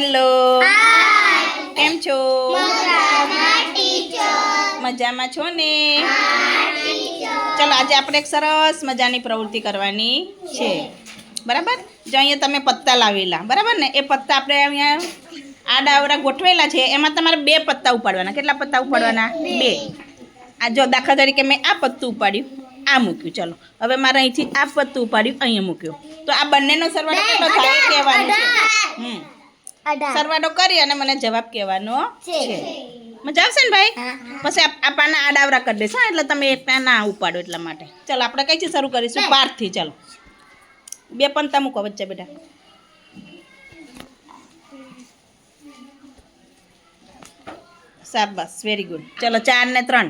Hello. કેમ છો? મજામાં છો ને? ચલો આજે આપણે એક સરસ મજાની પ્રવૃત્તિ કરવાની છે. બરાબર? જો અહીંયા તમે પત્તા લાવેલા. બરાબર ને? એ પત્તા આપણે અહીંયા આડા અવડા ગોઠવેલા છે. એમાં તમારે બે પત્તા ઉપાડવાના. કેટલા પત્તા ઉપાડવાના? બે. આ જો દાખલા તરીકે મેં આ પત્તું ઉપાડ્યું આ મૂક્યું. ચલો હવે મારે અહીંથી આ પત્તું ઉપાડ્યું અહીંયા મૂક્યું. તો આ બંનેનો સરવાળો કેટલો થાય કહેવાનું છે. હમ. સરવાળો કરી અને મને જવાબ કહેવાનો છે. મજા આવશે ને ભાઈ? પછી આ- પાના આડાવરા કરી દેશો એટલે તમે એક ના ઉપાડો એટલા માટે. ચાલો આપણે કઈથી શરૂ કરીશું? પારથી ચાલો. બે પંતા મૂકો વચ્ચે બેટા. શાબાશ વેરી ગુડ ચલો ચાર ને ત્રણ.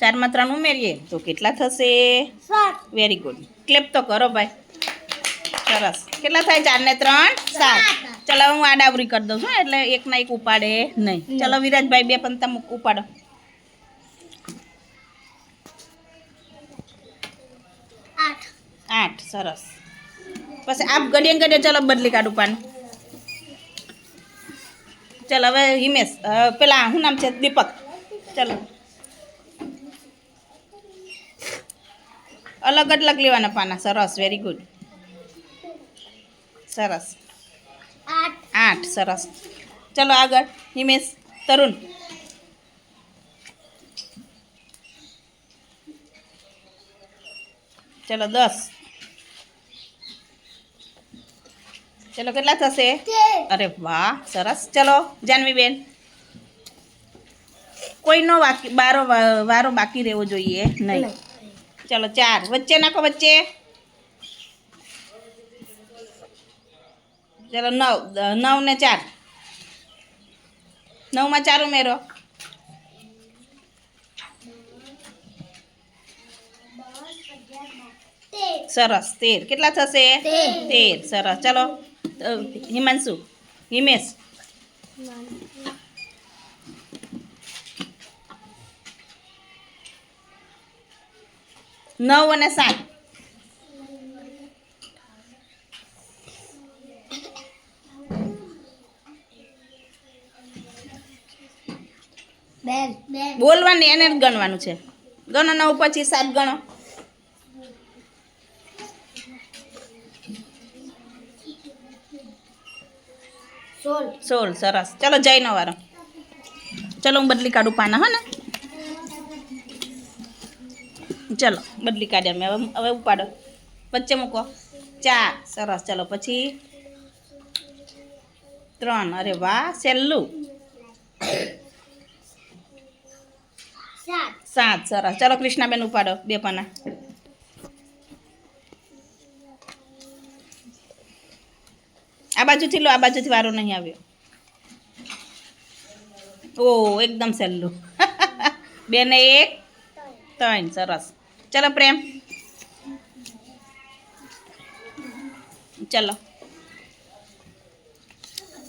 ચારમાં ત્રણ ઉમેરીએ. તો કેટલા થશે? વેરી ગુડ ક્લેપ તો કરો ભાઈ. સરસ. કેટલા થાય? ચાર ને ત્રણ? સાત. ચલો હું આડાવરી કરી દઉં છું એટલે એક ના એક ઉપાડે નહીં. ચલો વિરાજભાઈ બે પણ તમે ઉપાડો. આઠ. સરસ. પછી આપ ગડીએ ગડીએ ચલો બદલી કાઢું પાન. ચલો હવે હિમેશ પેલા શું નામ છે? દીપક. ચલો. અલગ અલગ લેવાના પાના. સરસ વેરી ગુડ સરસ. સરસ. ચલો આગળ હિમેશ તરુણ. ચલો દસ. ચલો કેટલા થશે? અરે વાહ સરસ. ચલો જાનવીબેન. કોઈનો બાકી બારો વારો બાકી રહેવો જોઈએ? નહીં. ચલો ચાર. વચ્ચે નાખો વચ્ચે. ચલો નવ નવ ને ચાર. નવમાં ચાર ઉમેરો. સરસ તેર. કેટલા થશે? તેર. સરસ. ચલો હિમાંશુ હિમેશ. નવ અને સાત. બોલવાની એને ગણવાનું છે. ગણો નવ પછી સાત ગણો. સોળ, સરસ. ચલો જયનો વારો. ચલો હું બદલી કાઢું પાના, હા ને? ચલો, બદલી કાઢ્યા મેં હવે હવે ઉપાડો. વચ્ચે મૂકો. ચાર. સરસ. ચલો પછી ત્રણ. અરે વાહ સહેલું સાત. સરસ. ચલો કૃષ્ણાબેન ઉપાડો, બે પાના. આ બાજુથી લો, આ બાજુથી વારો નહીં આવ્યો. ઓ, એકદમ સહેલું બે ને એક, ત્રણ, સરસ. ચલો પ્રેમ. ચલો.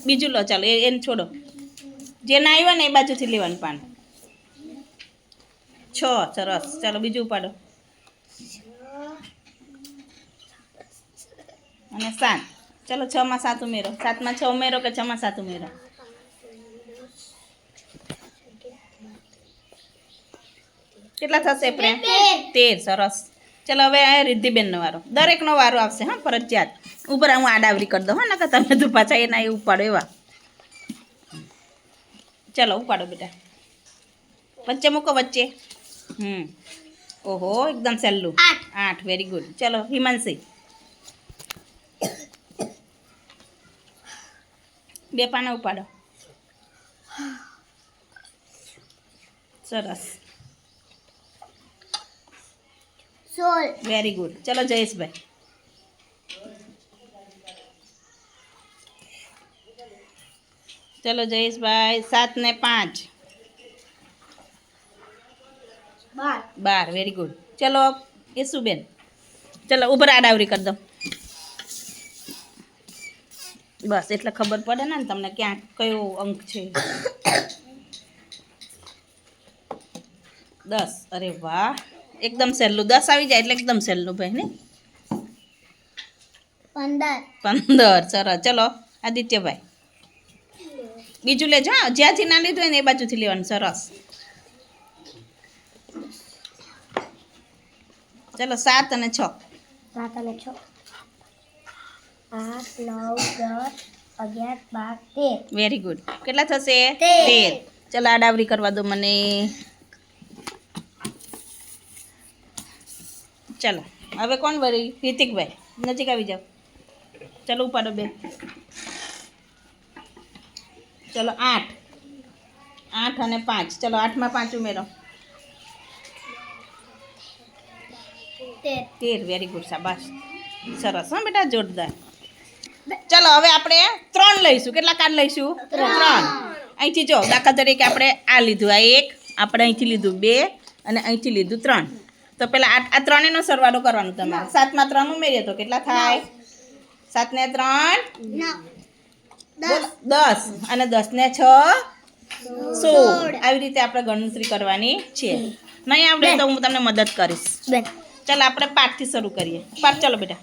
બીજું લો, ચાલો એને છોડો. જે ના આવ્યો ને એ બાજુથી લેવાનું પાન. છ, સરસ. ચાલો બીજું ઉપાડો. અને સાત. ચાલો છ માં સાત ઉમેરો. સાતમાં છ ઉમેરો કે છ માં સાત ઉમેરો? કેટલા થશે પ્રેમ તેર. સરસ. ચાલો હવે આ રિદ્ધિબેનનો વારો. દરેકનો વારો આવશે, હા, ફરજિયાત. ઉપર હું આડાવરી કરી દઉં, હા, નકર તમે તો પાછા એના એ ઉપાડો એવા. ચાલો, ઉપાડો બેટા. વચ્ચે મૂકો વચ્ચે. હમ ઓહો એકદમ સહેલું આઠ. આઠ વેરી ગુડ ચલો હિમાંશી બે પાના ઉપાડો સરસ વેરી ગુડ ચલો જયેશભાઈ ચલો જયેશભાઈ સાત ને પાંચ બાર. વેરી ગુડ ચલો યશુબેન. ચલો ઉપર આડાવરી કરી દો બસ એટલે ખબર પડે ને તમને ક્યાં કયો અંક છે. દસ. અરે વાહ. એકદમ સહેલું. દસ આવી જાય એટલે એકદમ સહેલું ભાઈ ને પંદર. પંદર. સરસ. ચલો આદિત્યભાઈ. બીજું લેજો જ્યાંથી ના લીધું હોય ને એ બાજુથી લેવાનું. સરસ. ચલો સાત અને છ. સાત અને છ. આઠ નવ દસ અગિયાર બાર તેર. વેરી ગુડ કેટલા થશે? તેર. ચલો આડાવરી કરવા દો મને. ચલો હવે કોણ ભરી રિતિકભાઈ નજીક આવી જાઓ. ચલો ઉપાડો બે. ચલો આઠ. આઠ અને પાંચ. ચલો આઠમાં પાંચ ઉમેરો. તેર. વેરી ગુડ શાબાશ સરસ હા બેટા જોરદાર. ચલો હવે આપણે ત્રણ લઈશું. કેટલા કાર્ડ લઈશું? ત્રણ. અહીંથી જો દાખલા તરીકે આપણે આ લીધું આ એક આપણે અહીંથી લીધું બે અને અહીંથી લીધું ત્રણ. તો પહેલાં આ આ ત્રણેયનો સરવાળો કરવાનો તમારે સાતમાં ત્રણ ઉમેરીએ તો કેટલા થાય? સાતને ત્રણ. દસ. અને દસને છ. સોળ. આવી રીતે આપણે ગણતરી કરવાની છે. નહીં આવડે તો હું તમને મદદ કરીશ. ચાલો આપણે પાઠથી શરૂ કરીએ. પાઠ ચાલો બેટા.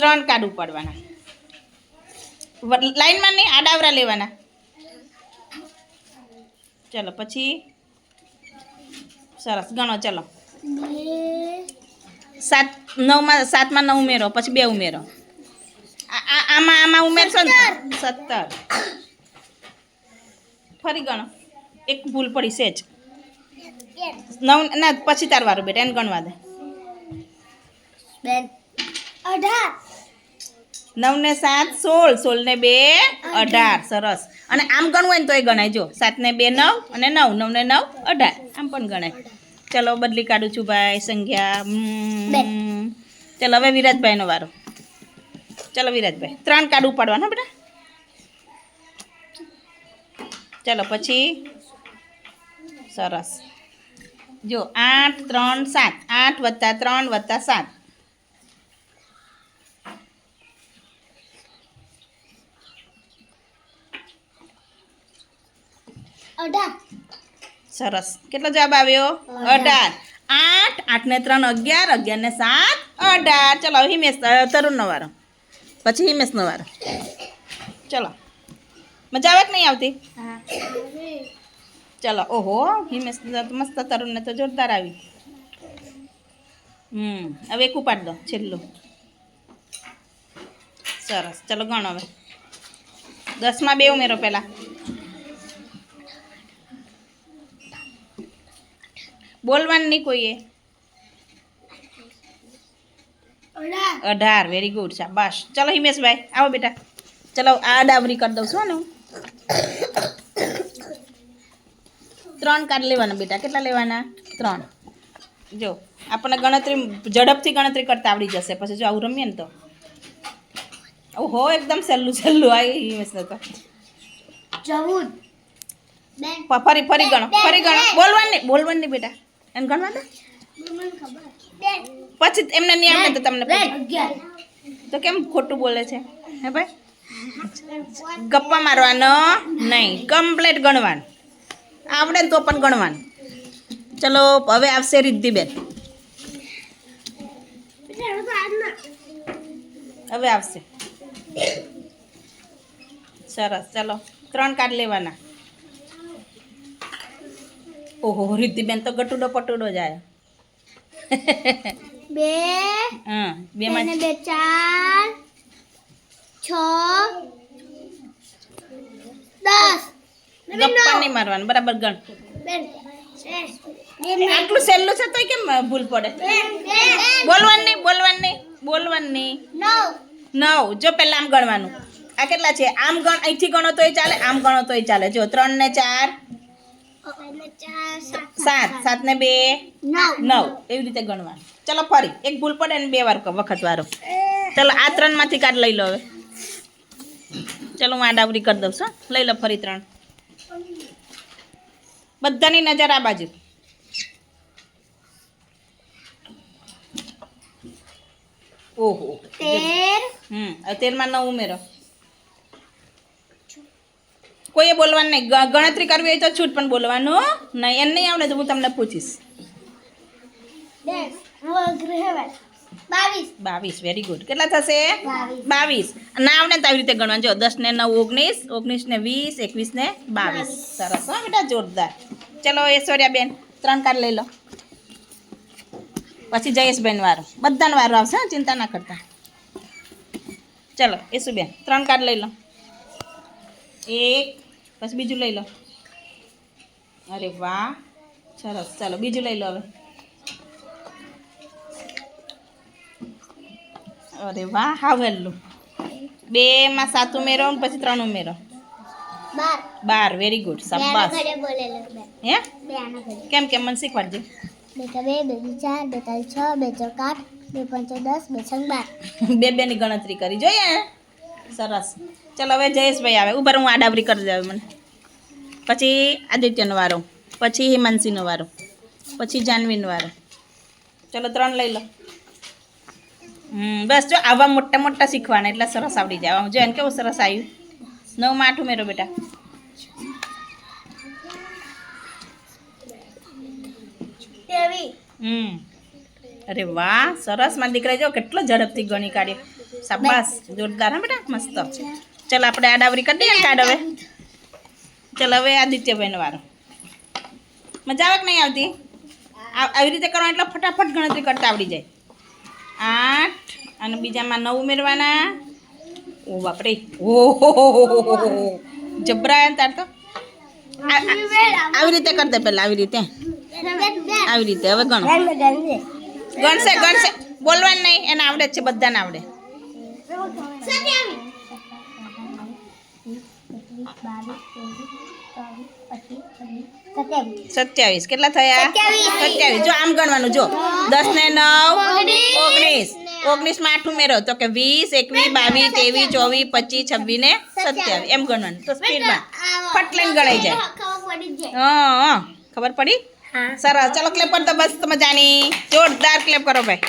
ત્રણ કાર્ડ ઉપાડવાના. લાઈનમાં નહીં આડાવરા લેવાના. ચલો પછી. સરસ ગણો ચલો. સાત નવમાં સાતમાં નવ ઉમેરો પછી બે ઉમેરો. આમાં આમાં ઉમેરશો ને? સત્તર. ફરી ગણો. એક ભૂલ પડી સેજ નવ ના પછી તાર વારું બેટા એને ગણવા દે. બેન અઢાર. નવ ને સાત સોળ. સોળ ને બે અઢાર. સરસ. અને આમ ગણવું હોય ને તો એ ગણાય. જો સાત ને બે નવ અને નવ. નવ ને નવ અઢાર. આમ પણ ગણાય. ચલો બદલી કાઢું છું ભાઈ સંખ્યા. ચલો હવે વિરાજભાઈનો વારો. ચલો વિરાજભાઈ. ત્રણ કાર્ડ ઉપાડવાના બેટા? ચલો પછી. સરસ. જો આઠ ત્રણ સાત. આઠ વત્તા ત્રણ વત્તા સાત. સરસ. કેટલો જવાબ આવ્યો? અઢાર. આઠ આઠ ને ત્રણ અગિયાર. અગિયાર ને સાત અઢાર. ચલો હિમેશ તરુણ તરુણનો વારો પછી હિમેશનો વારો ચલો. મજા આવે કે નહીં આવતી? ચલો, ઓહો, હિમેશ મસ્ત તરુણને તો જોરદાર આવી. હમ, હવે એક ઉપાડ દો, છેલ્લું. સરસ, ચલો ગણો હવે. દસમાં બે ઉમેરો પહેલાં. બોલવાનું નહીં કોઈએ? અઢાર વેરી ગુડ શાબાશ. ચલો, હિમેશભાઈ, આવો બેટા. ચલો, આ ડાબરી કરી દઉં છું ને હું. ત્રણ કાર્ડ લેવાના બેટા. કેટલા લેવાના? ત્રણ. જો આપણને ગણતરી ઝડપથી ગણતરી કરતા આવડી જશે. પછી જો આવું રમીએ ને તો. હો એકદમ સહેલું સહેલું આવી હિમેશને તો ચૌદ ફરી ફરી ગણો ફરી ગણો. બોલવાનું નહીં બોલવાનું બેટા. એમ ગણવા દે? મને ખબર. બેન. પછી એમને નહીં આવડે તો તમને તો કેમ ખોટું બોલે છે? હે ભાઈ? ગપ્પા મારવાનો નહીં. કમ્પ્લેટ ગણવાનું. આવડે ને તો પણ ગણવાનું. ચલો હવે આવશે રિદ્ધિબેન. હવે આવશે. સરસ ચલો ત્રણ કાર્ડ લેવાના. ઓહો રિદ્ધિબેન તો ગટુડો પટુડો જાય બે હા બે માં બે ચાર છ દસ. ગપ્પા નહીં મારવાનું બરાબર ગણ. આટલું સહેલું છે તોય કેમ ભૂલ પડે? બોલવાનું નહીં બોલવાનું નહીં બોલવાનું નહીં. નવ. જો પહેલાં આમ ગણવાનું. આ કેટલા છે? આમ ગણ અહીંથી ગણો તોય ચાલે આમ ગણો તોય ચાલે. જો ત્રણ ને ચાર. સાત સાત ને બે. નવ. એવી રીતે ગણવાનું. ચલો ફરી એક ભૂલ પડે ને બે વાર વખત વારો ચલો આ ત્રણમાંથી કાર્ડ લઈ લો હવે. ચલો હું આ ડાબરી કરી દઉં છું લઈ લો ફરી ત્રણ. બધાની નજર આ બાજુ. ઓહો. તેર. હમ તેરમાં નવ ઉમેરો. કોઈએ બોલવાનું નહીં. ગણતરી કરવી હોય તો છૂટ પણ બોલવાનું નહીં. એમ નહીં આવડે તો હું તમને પૂછીશ. બાવીસ. વેરી ગુડ કેટલા થશે? બાવીસ. નામ ને આવી રીતે ગણવા જો દસ ને નવ ઓગણીસ ઓગણીસ ને વીસ એકવીસ ને બાવીસ. સરસ હા બેટા જોરદાર. ચલો ઐશ્વર્યા બેન ત્રણ કાર્ડ લઈ લો. પછી જયેશબેન વારો. બધાનો વારો આવશે ચિંતા ના કરતા. ચલો યશુબેન ત્રણ કાર્ડ લઈ લો. એક પછી બીજું લઈ લો. અરે વાહ. સરસ. ચાલો બીજું લઈ લો હવે. અરે વાહ હા વહેલું. બેમાં સાત ઉમેરો ને પછી ત્રણ ઉમેરો. બાર. વેરી ગુડ બે શાબાશ. બે હે? બે કેમ કેમ મને શીખવાડજે. બે તો બે બે ચાર બે ત્રણ છ બે ચોક આઠ બે પંચો દસ બે છંગ બાર. બે બેની ગણતરી કરી. જોઈએ. સરસ. ચલો હવે જયેશભાઈ આવે. ઉભર હું આડાવરી કરી દઉં મને પછી આદિત્યનો વારો. પછી હિમાંશીનો વારો. પછી જાનવીનો વારો. ચલો ત્રણ લઈ લો. બસ જો આવા મોટા મોટા શીખવાના એટલે સરસ આવડી જાય. જો એને કેવું સરસ આવ્યું. નવમાં આઠ ઉમેરો બેટા. હમ. અરે વાહ સરસ. મારા દીકરા જો કેટલો ઝડપથી ગણી કાઢ્યો. શાબાશ. જોરદાર હા બેટા? મસ્ત. ચાલ આપણે આડાવરી કરી દઈએ કાર્ડ હવે. ચાલ હવે આદિત્યભાઈનો વારો. મજા આવે કે નહીં આવતી? આ- આવી રીતે કરવાનું એટલે ફટાફટ ગણતરી કરતા આવડી જાય. આઠ અને બીજામાં નવ ઉમેરવાના. ઓ બાપરે. ઓહો જબરાયા તાર તો. આવી રીતે કર દે પહેલાં આવી રીતે. આવી રીતે. હવે ગણો. ગણશે ગણશે. બોલવાનું નહીં. એને આવડે જ છે બધાને આવડે. સત્યાવીસ. કેટલા થયા? સત્યાવીસ. જો આમ ગણવાનું જો. દસ ને નવ ઓગણીસ. ઓગણીસ. માં આઠ ઉમેરો. તો કે વીસ એકવીસ બાવીસ ત્રેવીસ ચોવીસ પચીસ છવ્વીસ ને સત્યાવીસ. એમ ગણવાનું. તો સ્પીડમાં ફટલેન ગણાઈ જાય. હા હા. ખબર પડી? સરસ. ચલો ક્લેપ કરતો બસ મજાની. જોરદાર ક્લેપ કરો ભાઈ.